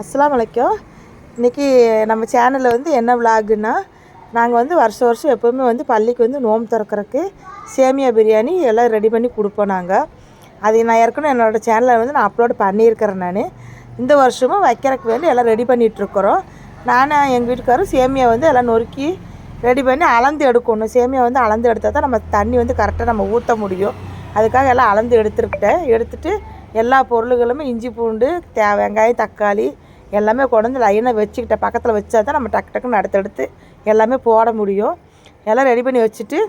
அஸ்லாம் வலைக்கம் இன்றைக்கி நம்ம சேனலில் வந்து என்ன விளாகுன்னா நாங்கள் வந்து வருஷம் வருஷம் எப்போவுமே வந்து பள்ளிக்கு வந்து நோம்பு திறக்கறக்கு சேமியா பிரியாணி எல்லாம் ரெடி பண்ணி கொடுப்போம் நாங்கள் அது நான் ஏற்கனவே என்னோடய சேனலில் வந்து நான் அப்லோட் பண்ணியிருக்கிறேன் நான். இந்த வருஷமும் வைக்கிறதுக்கு வேண்டி எல்லாம் ரெடி பண்ணிகிட்ருக்குறோம் நானும் எங்கள் வீட்டுக்காரரும் சேமியா வந்து எல்லாம் நொறுக்கி ரெடி பண்ணி அளந்து எடுக்கணும். சேமியா வந்து அளந்து எடுத்தால் தான் நம்ம தண்ணி வந்து கரெக்டாக நம்ம ஊற்ற முடியும். அதுக்காக எல்லாம் அளந்து எடுத்துக்கிட்டேன் எடுத்துகிட்டு எல்லா பொருளுகளுமே இஞ்சி பூண்டு தே வெங்காயம் தக்காளி எல்லாமே கொண்டு வந்து லைனாக வச்சுக்கிட்டேன் பக்கத்தில் வச்சா தான் நம்ம டக்கு டக்குன்னு அடுத்தடுத்து எல்லாமே போட முடியும். எல்லாம் ரெடி பண்ணி வச்சுட்டு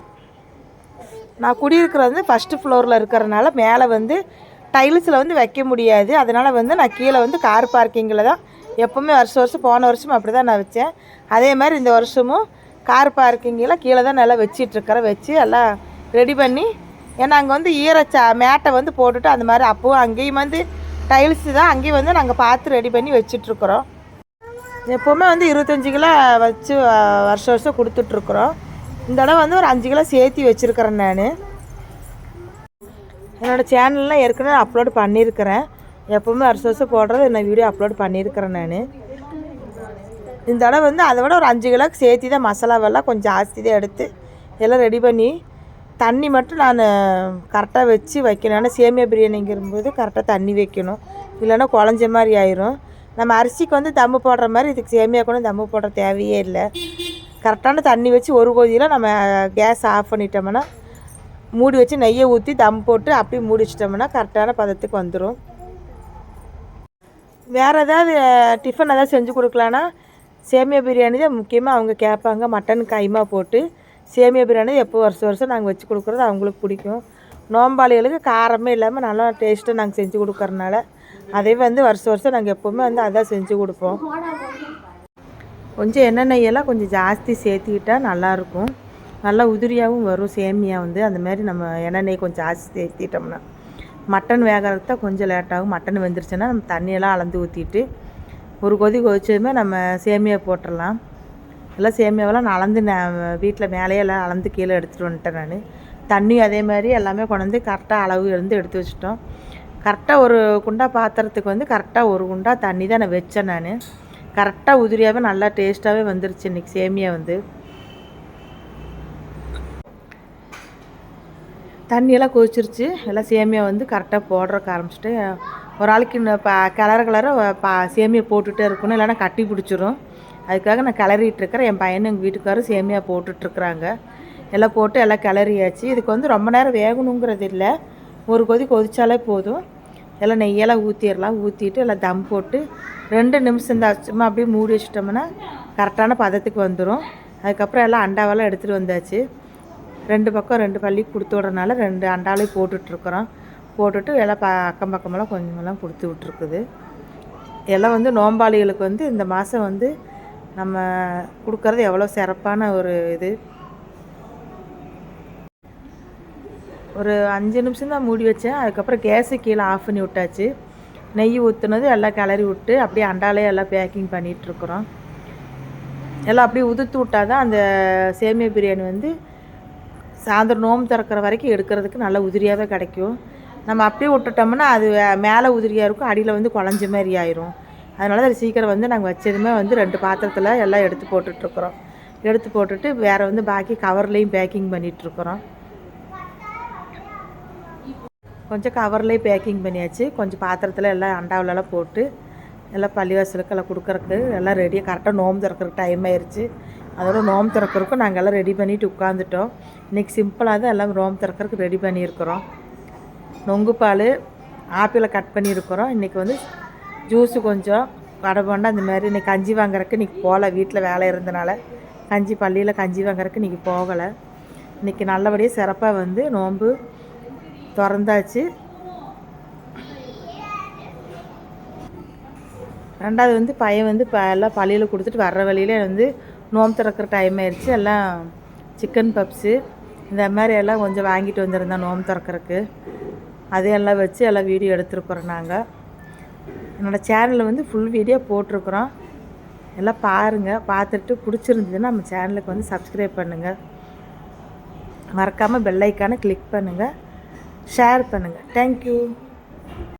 நான் குடியிருக்கிறது வந்து ஃபஸ்ட்டு ஃப்ளோரில் இருக்கிறனால மேலே வந்து டைல்ஸில் வந்து வைக்க முடியாது. அதனால் வந்து நான் கீழே வந்து கார் பார்க்கிங்கில் தான் எப்போவுமே வருஷம் வருஷம் போன வருஷம் அப்படி தான் நான் வச்சேன். அதே மாதிரி இந்த வருஷமும் கார் பார்க்கிங்கில் கீழே தான் நல்லா வச்சிட்ருக்கிறேன் வச்சு எல்லாம் ரெடி பண்ணி ஏன்னா அங்கே வந்து ஈரச்சா மேட்டை வந்து போட்டுட்டு அந்த மாதிரி அப்போவும் அங்கேயும் வந்து டைல்ஸு தான் அங்கேயும் வந்து நாங்கள் பார்த்து ரெடி பண்ணி வச்சிட்ருக்குறோம். எப்போவுமே வந்து இருபத்தஞ்சி கிலோ வச்சு வருஷம் வருஷம் கொடுத்துட்ருக்குறோம். இந்த தடவை வந்து ஒரு அஞ்சு கிலோ சேர்த்தி வச்சுருக்கிறேன் நான். என்னோடய சேனல்லாம் ஏற்கனவே அப்லோட் பண்ணியிருக்கிறேன். எப்போவுமே வருஷம் வருஷம் போடுறது நான் வீடியோ அப்லோட் பண்ணியிருக்கிறேன் நான். இந்த தடவை வந்து அதை விட ஒரு அஞ்சு கிலோக்கு சேர்த்தி தான் மசாலாவெல்லாம் கொஞ்சம் ஜாஸ்தி தான் எடுத்து எல்லாம் ரெடி பண்ணி தண்ணி மட்டும் நான் கரெக்டாக வச்சு வைக்கணும். ஆனால் சேமியா பிரியாணிங்கிறபோது கரெக்டாக தண்ணி வைக்கணும். இல்லைன்னா குழஞ்ச மாதிரி ஆயிரும். நம்ம அரிசிக்கு வந்து தம்பு போடுற மாதிரி இதுக்கு சேமியா கூட தம்பு போடுற தேவையே இல்லை. கரெக்டான தண்ணி வச்சு ஒரு கொதியில் நம்ம கேஸ் ஆஃப் பண்ணிட்டோம்னா மூடி வச்சு நெய்யை ஊற்றி தம் போட்டு அப்படியே மூடி வச்சிட்டோம்னா கரெக்டான பதத்துக்கு வந்துடும் வேறு ஏதாவது டிஃபன் ஏதாவது செஞ்சு கொடுக்கலான்னா சேமியா பிரியாணி தான் முக்கியமாக அவங்க கேட்பாங்க. மட்டன் கைமா போட்டு. சேமியா பிரியாணி எப்போ வருஷம் வருஷம் நாங்கள் வச்சு கொடுக்குறது அவங்களுக்கு பிடிக்கும். நோம்பாளிகளுக்கு காரமே இல்லாமல் நல்லா டேஸ்ட்டாக நாங்கள் செஞ்சு கொடுக்குறனால அதே வந்து வருஷம் வருஷம் நாங்கள் எப்போவுமே வந்து அதான் செஞ்சு கொடுப்போம். கொஞ்சம் எண்ணெய் நெய்யெல்லாம் கொஞ்சம் ஜாஸ்தி சேர்த்துக்கிட்டா நல்லாயிருக்கும் நல்லா உதிரியாகவும் வரும் சேமியா வந்து. அந்த மாதிரி நம்ம எண்ணெய் நெய் கொஞ்சம் ஜாஸ்தி சேர்த்திட்டோம்னா மட்டன் வேகிறது தான் கொஞ்சம் லேட்டாகும் மட்டன் வெந்துருச்சுன்னா நம்ம தண்ணியெல்லாம் அளந்து ஊற்றிட்டு ஒரு கொதி கொதிச்சதுமே நம்ம சேமியா போட்டுடலாம். எல்லாம் சேமியாவெல்லாம் நான் அளந்து நான் வீட்டில் மேலேயே எல்லாம் அளந்து கீழே எடுத்துகிட்டு வந்துட்டேன் நான். தண்ணி அதே மாதிரி எல்லாமே கொண்டு வந்து கரெக்டாக அளவு இருந்து எடுத்து வச்சிட்டோம். கரெக்டாக ஒரு குண்டா பாத்திரத்துக்கு வந்து கரெக்டாக ஒரு குண்டா தண்ணி தான் நான் வச்சேன் நான். கரெக்டாக உதிரியாகவே நல்லா டேஸ்ட்டாகவே வந்துருச்சு இன்றைக்கி சேமியா வந்து. தண்ணியெல்லாம் கொதிச்சிருச்சு. எல்லாம் சேமியா வந்து கரெக்டாக போடுறக்க ஆரம்பிச்சிட்டு ஒரு ஆளுக்கு இன்னும் ப கலர் கலராக பா சேமியா போட்டுகிட்டே இருக்கணும். இல்லைன்னா கட்டி பிடிச்சிரும். அதுக்காக நான் கிளறிட்டுருக்கிறேன். என் பையனும் எங்கள் வீட்டுக்காரும் சேமியா போட்டுட்ருக்குறாங்க எல்லாம் போட்டு எல்லாம் கிளறியாச்சு. இதுக்கு வந்து ரொம்ப நேரம் வேகணுங்கிறது இல்லை. ஒரு கொதி கொதிச்சாலே போதும். எல்லாம் நெய்யெல்லாம் ஊற்றிடலாம் ஊற்றிட்டு எல்லாம் தம் போட்டு ரெண்டு நிமிஷம் தான். சும்மா அப்படியே மூடி வச்சிட்டோம்னா கரெக்டான பதத்துக்கு வந்துடும் அதுக்கப்புறம் எல்லாம் அண்டாவெல்லாம் எடுத்துகிட்டு வந்தாச்சு. ரெண்டு பக்கம் ரெண்டு பள்ளி கொடுத்து விட்றனால ரெண்டு அண்டாலையும் போட்டுட்ருக்குறோம் போட்டுட்டு எல்லாம் ப அக்கம் பக்கமெல்லாம் கொஞ்சமெல்லாம் கொடுத்து விட்ருக்குது எல்லாம் வந்து நோம்பாளிகளுக்கு வந்து இந்த மாதம் வந்து நம்ம கொடுக்கறது எவ்வளோ சிறப்பான ஒரு இது. ஒரு அஞ்சு நிமிஷம் தான் மூடி வச்சேன். அதுக்கப்புறம் கேஸு கீழே ஆஃப் பண்ணி விட்டாச்சு. நெய் ஊற்றுனது எல்லாம் கிளறி விட்டு அப்படியே அண்டாலே எல்லாம் பேக்கிங் பண்ணிகிட்ருக்குறோம் எல்லாம் அப்படியே உதுத்து விட்டால் தான் அந்த சேமியா பிரியாணி வந்து சாயந்தரம் நோம்பு திறக்கிற வரைக்கும் எடுக்கிறதுக்கு நல்லா தான் கிடைக்கும். நம்ம அப்படியே விட்டுட்டோம்னா அது மேலே உதிரியாக இருக்கும். அடியில் வந்து குழஞ்ச மாதிரி ஆயிரும். அதனால தான் சீக்கிரம் வந்து நாங்கள் வச்சதுமே வந்து ரெண்டு பாத்திரத்தில் எல்லாம் எடுத்து போட்டுட்ருக்குறோம். எடுத்து போட்டுட்டு வேறு வந்து பாக்கி கவர்லேயும் பேக்கிங் பண்ணிகிட்ருக்குறோம் கொஞ்சம் கவர்லேயும் பேக்கிங் பண்ணியாச்சு. கொஞ்சம் பாத்திரத்தில் எல்லாம் அண்டாவிலலாம் போட்டு எல்லாம் பள்ளிவாசலுக்கு எல்லாம் கொடுக்குறக்கு எல்லாம் ரெடியாக கரெக்டாக நோம்பு திறக்கிறக்கு டைம் ஆயிடுச்சு அதோட நோம்பு திறக்கிறக்கும் நாங்கள் எல்லாம் ரெடி பண்ணிவிட்டு உட்காந்துட்டோம் இன்றைக்கி சிம்பிளாக தான் எல்லாம் நோம்பு திறக்கிறதுக்கு ரெடி பண்ணியிருக்கிறோம். நொங்கு பால் ஆப்பிளை கட் பண்ணியிருக்கிறோம். இன்றைக்கி வந்து ஜூஸு கொஞ்சம் வடை போண்டா அந்த மாதிரி இன்றைக்கி கஞ்சி வாங்குறதுக்கு இன்றைக்கி போகல வீட்டில் வேலை இருந்தனால. கஞ்சி பள்ளியில் கஞ்சி வாங்குறதுக்கு இன்றைக்கி போகலை. இன்றைக்கி நல்லபடியாக சிறப்பாக வந்து நோன்பு திறந்தாச்சு. ரெண்டாவது வந்து பையன் வந்து இப்போ எல்லாம் பள்ளியில் கொடுத்துட்டு வர்ற வழியில் வந்து நோம்பு திறக்கிற டைம் ஆயிடுச்சு. எல்லாம் சிக்கன் பப்ஸு இந்த மாதிரி எல்லாம் கொஞ்சம் வாங்கிட்டு வந்திருந்தேன் நோம்பு திறக்கிறதுக்கு. அதையெல்லாம் வச்சு எல்லாம் வீடியோ எடுத்துருக்குறோம் நாங்கள் என்னோடய சேனலில் வந்து ஃபுல் வீடியோ போட்டிருக்குறோம். எல்லாம் பாருங்கள் பார்த்துட்டு பிடிச்சிருந்ததுன்னா நம்ம சேனலுக்கு வந்து சப்ஸ்கிரைப் பண்ணுங்கள் மறக்காமல் பெல்லைக்கான கிளிக் பண்ணுங்கள் ஷேர் பண்ணுங்கள் தேங்க்யூ